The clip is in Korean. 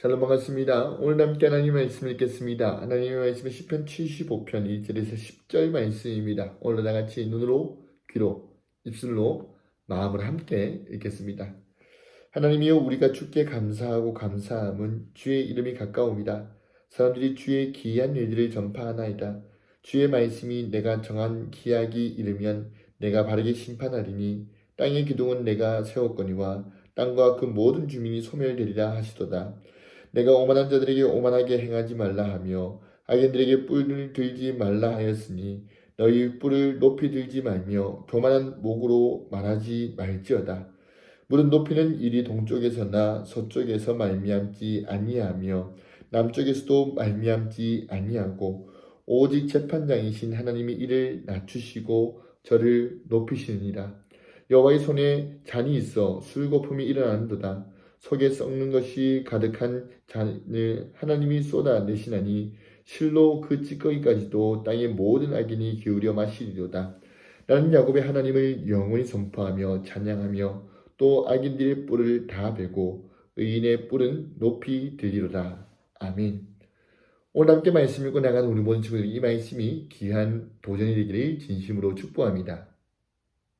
샬롬 반갑습니다. 오늘 함께 하나님 말씀을 읽겠습니다. 하나님의 말씀은 10편 75편 1절에서 10절 말씀입니다. 오늘 다 같이 눈으로, 귀로, 입술로, 마음으로 함께 읽겠습니다. 하나님이여 우리가 주께 감사하고 감사함은 주의 이름이 가까웁니다. 사람들이 주의 기이한 일들을 전파하나이다. 주의 말씀이 내가 정한 기약이 이르면 내가 바르게 심판하리니 땅의 기둥은 내가 세웠거니와 땅과 그 모든 주민이 소멸되리라 하시도다. 내가 오만한 자들에게 오만하게 행하지 말라 하며 악인들에게 뿔을 들지 말라 하였으니 너희 뿔을 높이 들지 말며 교만한 목으로 말하지 말지어다. 물은 높이는 이리 동쪽에서나 서쪽에서 말미암지 아니하며 남쪽에서도 말미암지 아니하고 오직 재판장이신 하나님이 이를 낮추시고 저를 높이시느니라. 여호와의 손에 잔이 있어 술거품이 일어나는도다. 속에 썩는 것이 가득한 잔을 하나님이 쏟아내시나니 실로 그 찌꺼기까지도 땅의 모든 악인이 기울여 마시리로다. 나는 야곱의 하나님을 영원히 선포하며 찬양하며 또 악인들의 뿔을 다 베고 의인의 뿔은 높이 들리로다. 아멘. 오늘 함께 말씀 읽고 나가는 우리 모든 친구들 이 말씀이 귀한 도전이 되기를 진심으로 축복합니다.